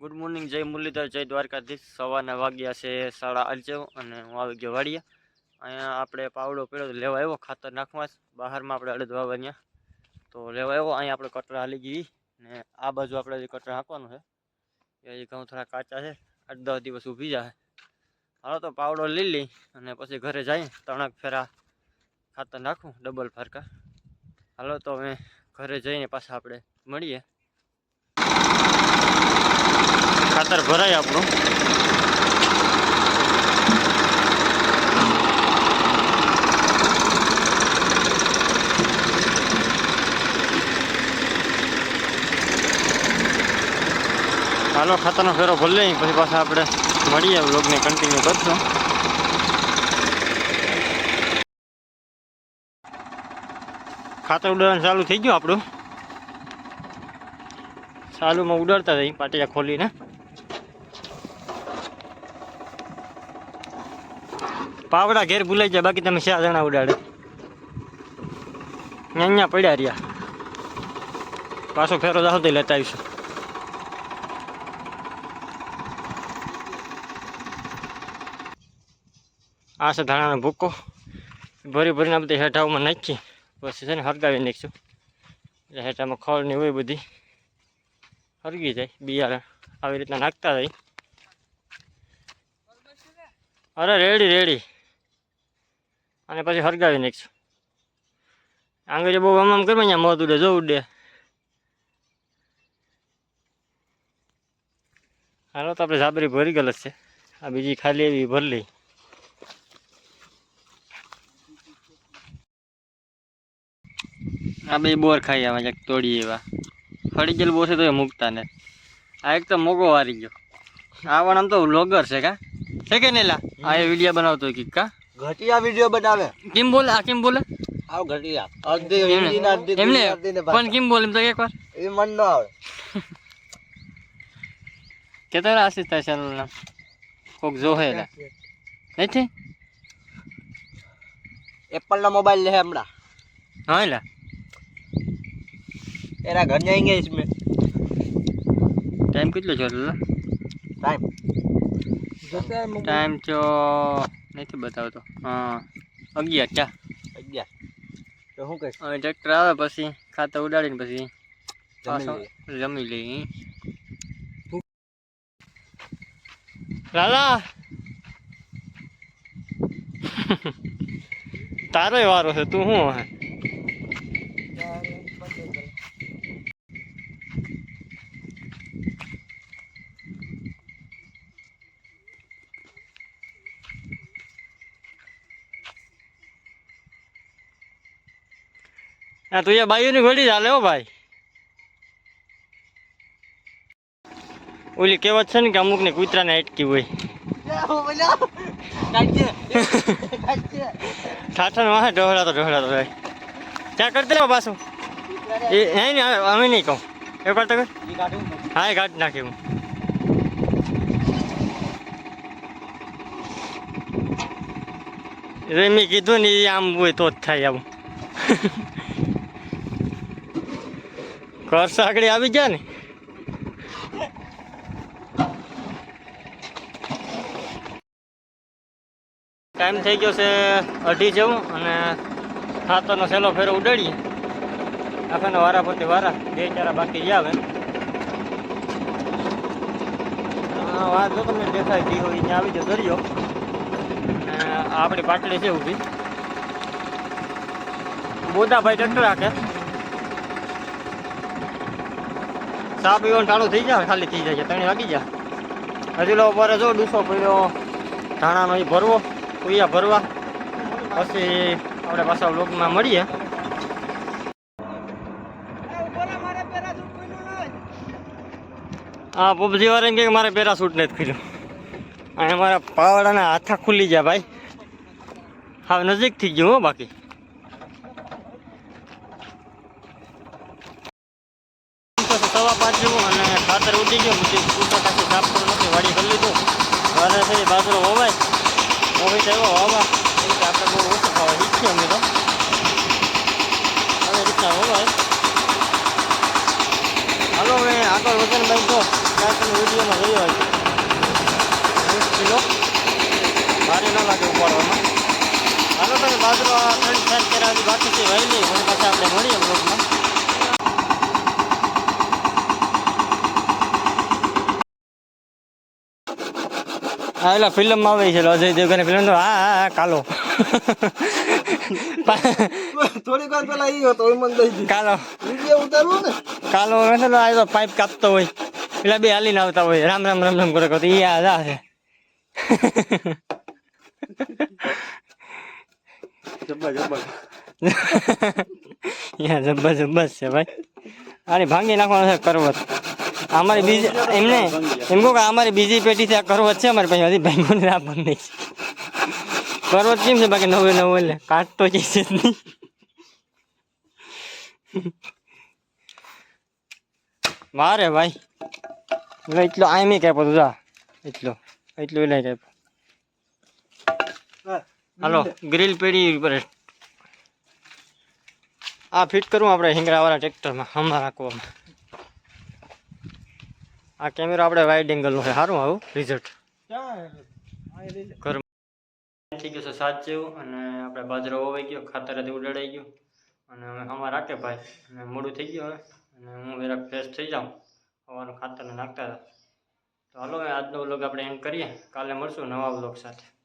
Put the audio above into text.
Good morning જય મુરલીધર, જય દ્વારકાધીશ. સવારના વાગ્યા છે સાડા અગિયાર અને હું આવી ગયો વાડિયા. અહીંયા આપણે પાવડો પડ્યો લેવા આવ્યો, ખાતર નાખવા બહારમાં આપણે અડદ વાવવા તો લેવા આવ્યો, અહીંયા આપણે કટરા હાલી ગઈ. ને આ બાજુ આપણે જે કટરા હાંકવાનું છે, એ ઘઉં થોડા કાચા છે. આઠ દસ દિવસ ઊભી જાય હાલો તો પાવડો લઈ લઈ અને પછી ઘરે જઈ તણાક ફેરા ખાતર નાખું, ડબલ ફરકા. હાલો તો અમે ઘરે જઈને પાછા આપણે મળીએ. ખાતર ભરાય આપણું. હાલો ખાતરનો ફેરો ભરી લઈ પછી પાછા આપણે મળીએ બ્લોગને કન્ટિન્યુ કરશું. ખાતર ઉડાડવાનું ચાલુ થઈ ગયું આપણું. ચાલુમાં ઉડાડતા હતા પાટિયા ખોલીને. પાવડા ઘેર ભૂલાઈ જાય, બાકી તમે શા જણા ઉડાડે. અહીંયા પડ્યા રહ્યા. પાછો ફેરો તો લેતા આવીશું. આ છે ધાણાનો ભૂકો. ભરી ભરીને આ બધી હેઠાઓમાં નાખી, પછી છે ને હરગાવી નાખીશું. એટલે હેઠામાં ખળ ને હોય બધી હરગી જાય, બિયારણ આવી રીતના નાખતા જાય. અરે રેડી રેડી અને પછી હરગાવી નાખશું. આંગળી બહુ આમ આમ કરવા અહીંયા મોત ઉડે જો ઉડે હાલો, તો આપણે સાબરી ભરી ગયેલ છે. આ બીજી ખાલી એવી ભરી લઈ આ બે બોર ખાઈ આવે ક્યાંક તોડી એવા. ફળી ગયેલું છે તો એ મૂકતા ને. આ એક તો મોગો વારી ગયો. આ પણ આમ તો વ્લોગર છે કા? છે કે નહીં લા? આ એ વીડિયો બનાવતો કીક કા घटिया वीडियो बनावे किम बोल आ किम बोल आओ घटिया और दे दिन दिन दिन कौन किम बोल तो एक बार ये मन ना आवे केतर आसी त चैनल ना कोक जो है ना नहीं थे एप्पल ना मोबाइल ले हमरा हाँ ना तेरा घर जाएँगे इसमें टाइम कितना चल रहा टाइम टाइम चो નથી બતાવતો હા. અગિયાર ચા અગિયાર. તો શું કહીશ હવે ટ્રેક્ટર આવે પછી ખાતર ઉડાડીને પછી જમી લઈ લાલા. તારો વારો છે તું શું હે? હા તું એ બાયુની ઘોડી ચાલે હો ભાઈ. ઓલી કહેવત છે ને કે અમુક ને કૂતરાને અટકી હોય. ઠાઠા વાહે ઢોળા તો ઢોળા તો ભાઈ. ત્યાં કરતી લેવા પાછું? એ હે ને અમે નહીં કહું. એ કરતા કર. હા એ કાઢી નાખી હું. મેં કીધું ને એ આમ હોય તો જ થાય આવું. ઘર આગળ આવી ગયા ને? ટાઈમ થઈ ગયો છે અઢી જેવું અને ખાતરનો સેલો ફેરો ઉડાડીએ. આખાને વારા પોતે વારા, બે ચારા બાકી જ આવે વાત જો તમને દેખાય ગઈ હોય, ત્યાં આવી જાય દરિયો. આપણી પાટલી છે ઊભી. બોદાભાઈ ટ્રેક્ટર રાખે ચા પીવાનું ચાલુ થઈ જાય ખાલી થઈ જાય ત્રણ વાગી જાય હજી લો પર જો ડૂસો પડ્યો ધાણાનો એ ભરવો કુયા ભરવા. પછી આપણે પાછા લોકમાં મળીએ. હા પબજી વાળા એમ કે મારે પેરાસૂટ નથી ખીલ્યું અહીંયા મારા પાવડાના હાથા ખુલી ગયા ભાઈ. હા નજીક થઈ ગયું હો બાકી. પછી સવા પાંચ જેવું અને ખાતર ઉડી ગયું, પછી કૂટર કાંઈ કરવું નથી વાડી કરી લીધું. ઘરે થઈ બાજરો હોવાય હોવી તો એવો હોવા. એ રીતે આપણે બહુ ઓછું ખાવા શીખીએ અમે તો. આવી રીતના હોવાય હાલો, હવે આગળ વજન ભાઈ તો કાંઈ તમે વિડીયોમાં જોયો હોય વીસ કિલો. ભારે ન લાગે ઉપાડવામાં. હાલો, તમે બાજરો આ ત્રણ સાત કર્યા બાકી છે વહેલી લઈ પાછા આપણે મળીએ બ્લોગમાં. હા એટલે ફિલ્મમાં આવે છે અજય દેવગન ફિલ્મ તો હા કાલો. થોડીક વાર પેલા ઈ હતો મને દઈ કાલો. ઉતારવું ને. કાલો મતલબ આ તો પાઇપ કાપતો હોય. પેલા બે હાલીને આવતા હોય. રામ રામ રામ રામ કરે. તો ઈ આ જા છે. જબ્બા જબ્બા યા જબ્બા જબ્બર છે ભાઈ. આને ભાંગી નાખવાનો છે કરવત. અમારી બીજી એમને એમ કહું કે અમારી બીજી પેટી છે આ કરવત છે, અમારી પાસે મને આ બંધ નહીં. કરવત કેમ છે? બાકી નવે નવું એટલે કાઢતો જ છે જ નહીં. મારે ભાઈ. એટલો આઈમી કાપ્યો તું, જા. એટલો. એટલો એટલે કાપ્યો હાલો, ગ્રીલ પેઢી ઉપર આ ફિટ કરવું આપણે હિંગરાવાળા ટ્રેક્ટરમાં, હમણાં રાખવામાં. આ કેમેરો આપણે વાઇડ એંગલનો છે. સારું આવું રિઝલ્ટ ઘરમાં થઈ ગયું છે સાત જેવું, અને આપણે બાજરો વવાઈ ગયો ખાતરેથી ઉડાડાઈ ગયું. અને હવે હમણાં રાખે ભાઈ, અને મોડું થઈ ગયું હવે. અને હું જરાક ફ્રેશ થઈ જાઉં. હવાનું ખાતરને નાખતા હતા. તો હાલો આજનો વ્લોગ આપણે એન્ડ કરીએ. કાલે મળશું નવા વ્લોગ સાથે.